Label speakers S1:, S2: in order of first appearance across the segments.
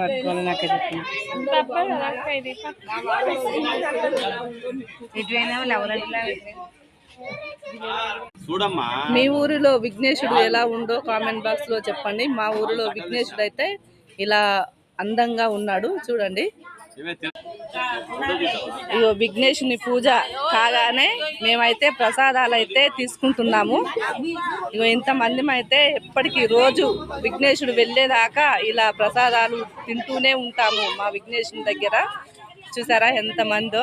S1: పట్టుకోవాలి నాకే చెప్పింది
S2: మీ ఊరిలో విఘ్నేశుడు ఎలా ఉందో కామెంట్ బాక్స్లో చెప్పండి. మా ఊరిలో విఘ్నేశుడు అయితే ఇలా అందంగా ఉన్నాడు. చూడండి. ఇగో విఘ్నేశుని పూజ కాగానే మేమైతే ప్రసాదాలు అయితే తీసుకుంటున్నాము. ఇగో ఇంతమంది అయితే ఎప్పటికీ రోజు విఘ్నేశుడు వెళ్ళేదాకా ఇలా ప్రసాదాలు తింటూనే ఉంటాము మా విఘ్నేశుని దగ్గర. చూసారా ఎంతమందో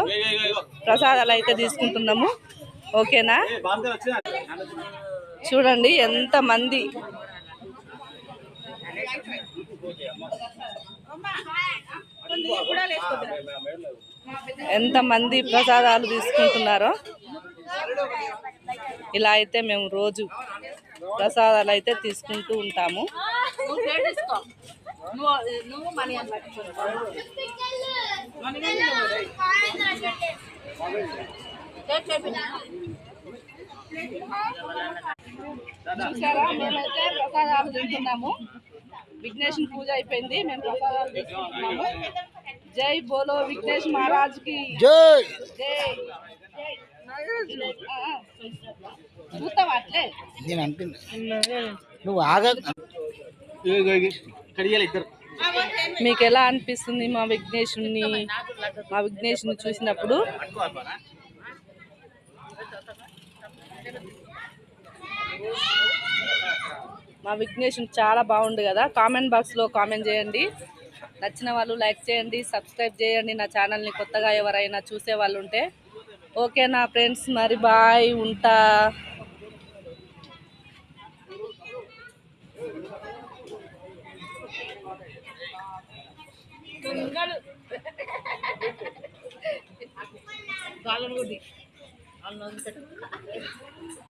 S2: ప్రసాదాలు అయితే తీసుకుంటున్నాము. ఓకేనా? చూడండి ఎంత మంది ఎంత మంది ప్రసాదాలు తీసుకుంటున్నారో ఇలా అయితే మేము రోజు ప్రసాదాలు అయితే తీసుకుంటూ ఉంటాము. చూసారా మేమైతే ప్రసాదాలు తింటున్నాము. విఘ్నేశ్వర పూజ అయిపోయింది. మేము ప్రసాదాలు తీసుకుంటున్నాము. జై బోలో విఘ్నేష్ మహారాజ్కి
S3: జై.
S2: చూస్తావా అట్లే?
S3: నేను అంటున్నా. నువ్వు ఆగ.
S4: ఇద్దరు
S2: మీకు ఎలా అనిపిస్తుంది మా విఘ్నేశుని మా విఘ్నేశుని చూసినప్పుడు? మా విఘ్నేషన్ చాలా బాగుంది కదా. కామెంట్ బాక్స్లో కామెంట్ చేయండి. నచ్చిన వాళ్ళు లైక్ చేయండి సబ్స్క్రైబ్ చేయండి. నా ఛానల్ని కొత్తగా ఎవరైనా చూసే వాళ్ళు ఉంటే. ఓకే నా ఫ్రెండ్స్ మరి బాయ్ ఉంటా.